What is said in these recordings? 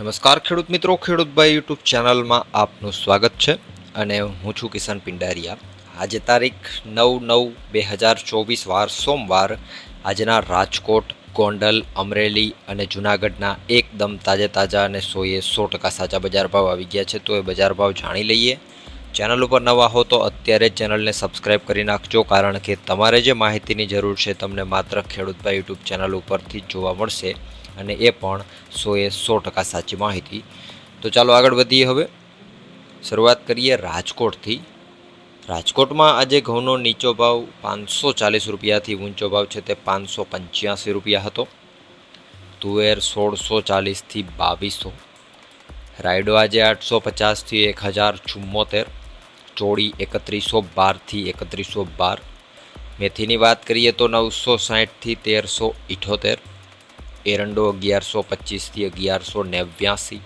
નમસ્કાર ખેડૂત મિત્રો ખેડૂતભાઈ યુટ્યુબ ચેનલમાં આપનું સ્વાગત છે અને હું છું કિશન પિંડારિયા. આજે તારીખ નવ નવ બે હજાર ચોવીસ વાર સોમવાર આજના રાજકોટ, ગોંડલ, અમરેલી અને જૂનાગઢના એકદમ તાજે તાજા અને સોએ સો ટકા સાચા બજાર ભાવ આવી ગયા છે, તો એ બજાર ભાવ જાણી લઈએ. ચેનલ ઉપર નવા હો તો અત્યારે ચેનલને સબસ્ક્રાઇબ કરી નાખજો, કારણ કે તમારે જે માહિતીની જરૂર છે તમને માત્ર ખેડૂતભાઈ યુટ્યુબ ચેનલ ઉપરથી જોવા મળશે અને એ પણ સોએ સો ટકા સાચી માહિતી. તો ચાલો આગળ વધીએ હવે. શરૂઆત કરીએ રાજકોટથી. રાજકોટમાં આજે ઘઉંનો નીચો ભાવ પાંચસો ચાલીસ રૂપિયાથી ઊંચો ભાવ છે તે પાંચસો પંચ્યાસી રૂપિયા હતો. તુવેર સોળસો ચાલીસથી બાવીસો. રાયડો આજે આઠસો પચાસથી એક હજાર ચુમ્મોતેર. ચોળી એકત્રીસો બારથી એકત્રીસો બાર. મેથીની વાત કરીએ તો નવસો સાહીઠથી તેરસો ઇઠોતેર. એરંડો અગિયારસો પચીસથી અગિયારસો નેવ્યાસી.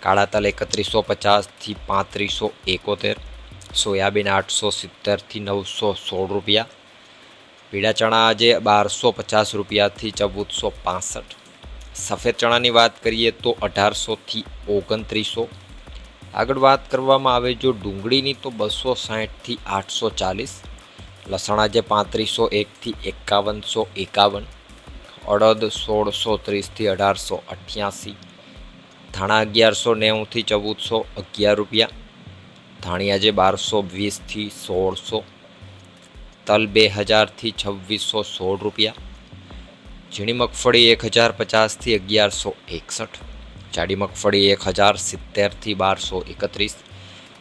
કાળા તલ એકત્રીસો પચાસથી પાંત્રીસો એકોતેર. સોયાબીન આઠસો સિત્તેરથી નવસો સોળ રૂપિયા. પીળા ચણા આજે બારસો પચાસ રૂપિયાથી ચૌદસો પાસઠ. સફેદ ચણાની વાત કરીએ તો અઢારસોથી ઓગણત્રીસો. આગળ વાત કરવામાં આવે, જો ડુંગળીની તો બસો સાહીઠથી આઠસો ચાલીસ, લસણ આજે પાંત્રીસો એકથી એકાવનસો એકાવન, અડદ સોળસો ત્રીસથી અઢારસો અઠ્યાસી, ધાણા અગિયારસો નેવુંથી ચૌદસો અગિયાર રૂપિયા ધાણિયા જે બારસો વીસથી સોળસો, તલ બે હજારથી છવ્વીસો સોળ રૂપિયા, ઝીણી મગફળી એક હજાર પચાસથી અગિયારસો એકસઠ જાડી મગફળી એક હજાર સિત્તેરથી બારસો એકત્રીસ.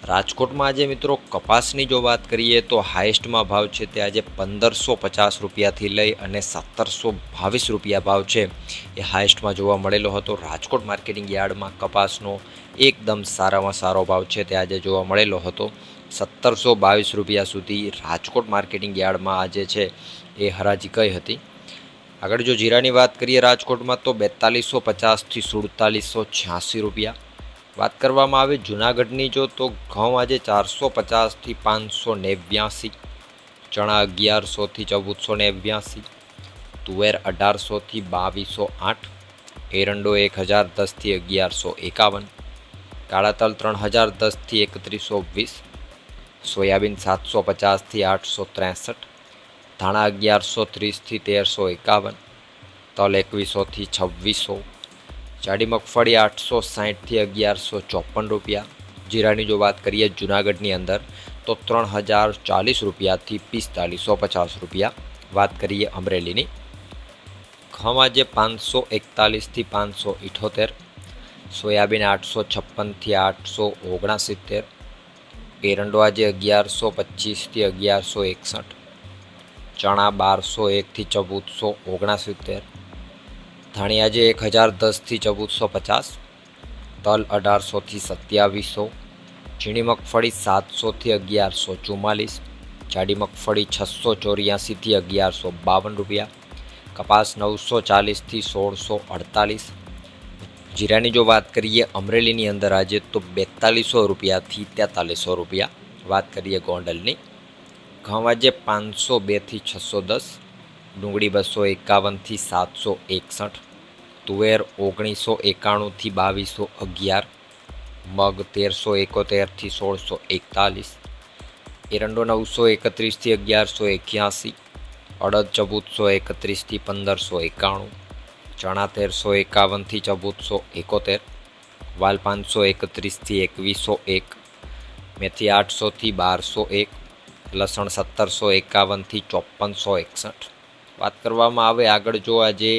રાજકોટમાં આજે મિત્રો કપાસની જો વાત કરીએ તો હાઈએસ્ટમાં ભાવ છે તે આજે પંદરસો પચાસ રૂપિયાથી લઈ અને સત્તરસો બાવીસ રૂપિયા ભાવ છે. એ હાઈએસ્ટમાં જોવા મળેલો હતો. રાજકોટ માર્કેટિંગ યાર્ડમાં કપાસનો એકદમ સારામાં સારો ભાવ છે તે આજે જોવા મળેલો હતો. સત્તરસો બાવીસ રૂપિયા સુધી રાજકોટ માર્કેટિંગ યાર્ડમાં આજે છે એ હરાજી કઈ હતી? આગળ જો જીરાની વાત કરીએ રાજકોટમાં, તો બેતાલીસો પચાસથી સુડતાલીસો છ્યાસી રૂપિયા. વાત કરવામાં આવે જૂનાગઢની, જો તો ઘઉં આજે ચારસો પચાસથી પાંચસો નેવ્યાસી, ચણા અગિયારસોથી ચૌદસો નેવ્યાસી, તુવેર અઢારસોથી બાવીસો આઠ, એરંડો એક હજાર દસથી અગિયારસો એકાવન, કાળા તલ ત્રણ હજાર દસથી એકત્રીસો વીસ, સોયાબીન સાતસો પચાસથી આઠસો ત્રેસઠ ધાણા અગિયારસો, ત્રીસથી તેરસો એકાવન, તલ એકવીસોથી છવ્વીસો, જાડી મગફળી આઠસો સાહીઠથી અગિયારસો ચોપન રૂપિયા, જીરાની જો વાત કરીએ જૂનાગઢની અંદર, તો ત્રણ હજાર ચાલીસ રૂપિયાથી પિસ્તાલીસો પચાસ રૂપિયા, વાત કરીએ અમરેલીની. ઘઉં આજે પાંચસો એકતાલીસથી પાંચસો ઇઠોતેર, સોયાબીન આઠસો છપ્પનથી આઠસો ઓગણસિત્તેર, એરંડો આજે અગિયારસો પચીસથી અગિયારસો એકસઠ ચણા બારસો એકથી ચૌદસો ઓગણસિત્તેર ધાણી એક હજાર દસથી ચૌદસો પચાસ, તલ અઢારસોથી સત્યાવીસો, ઝીણી મગફળી સાતસોથી અગિયારસો ચુમ્માલીસ, જાડી મગફળી છસો ચોર્યાસીથી અગિયારસો બાવન રૂપિયા, કપાસ નવસો ચાલીસથી સોળસો અડતાલીસ. જીરાની જો વાત કરીએ અમરેલીની અંદર આજે તો બેતાલીસો રૂપિયાથી તેતાલીસો રૂપિયા વાત કરીએ ગોંડલની. ઘઉં આજે પાંચસો બેથી છસો દસ, ડુંગળી બસો એકાવનથી સાતસો એકસઠ, તુવેર ઓગણીસો એકાણુંથી બાવીસો અગિયાર, મગ તેરસો એકોતેરથી સોળસો એકતાલીસ, એરંડો નવસો એકત્રીસથી અગિયારસો એક્યાસી, અડદ ચૌદસો એકત્રીસથી પંદરસો એકાણું, ચણા તેરસો એકાવનથી ચૌદસો એકોતેર, વાલ પાંચસો એકત્રીસથી એકવીસો એક, મેથી આઠસોથી બારસો એક લસણ સત્તરસો એકાવનથી ચોપનસો એકસઠ. વાત કરવામાં આવે આગળ જો આજે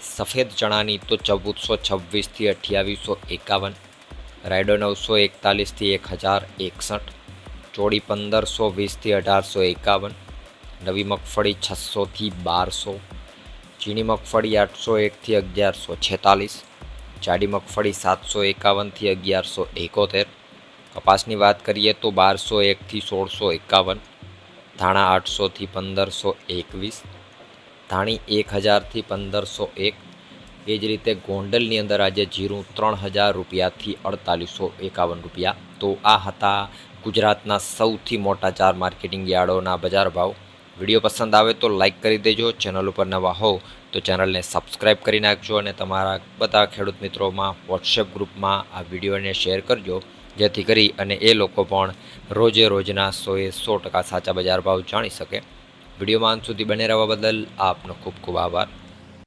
સફેદ ચણાની તો ચૌદસો છવ્વીસથી અઠ્યાવીસો એકાવન, રાયડો નવસો એકતાલીસથી એક હજાર એકસઠ, ચોળી પંદરસો વીસથી અઢારસો એકાવન, નવી મગફળી છસોથી બારસો, ચીની મગફળી આઠસો એકથી અગિયારસો છેતાલીસ, જાડી મગફળી સાતસો એકાવનથી અગિયારસો એકોતેર. કપાસની વાત કરીએ તો બારસો એકથી સોળસો એકાવન ધાણા આઠસોથી પંદરસો એકવીસ, ધાણી એક હજારથી પંદરસો એક. એ જ રીતે ગોંડલની અંદર આજે જીરું ત્રણ હજાર રૂપિયાથી અડતાલીસો એકાવન રૂપિયા. તો આ હતા ગુજરાતના સૌથી મોટા ચાર માર્કેટિંગ યાર્ડોના બજાર ભાવ. વીડિયો પસંદ આવે તો લાઇક કરી દેજો, ચેનલ ઉપર નવા હોવ તો ચેનલને સબસ્ક્રાઈબ કરી નાખજો અને તમારા બધા ખેડૂત મિત્રોમાં વોટ્સએપ ગ્રુપમાં આ વિડીયોને શેર કરજો, જેથી કરી અને એ લોકો પણ રોજે રોજના સોએ સો ટકા સાચા બજાર ભાવ જાણી શકે. વિડીયોમાં અંત સુધી બને રહેવા બદલ આપનો ખૂબ ખૂબ આભાર.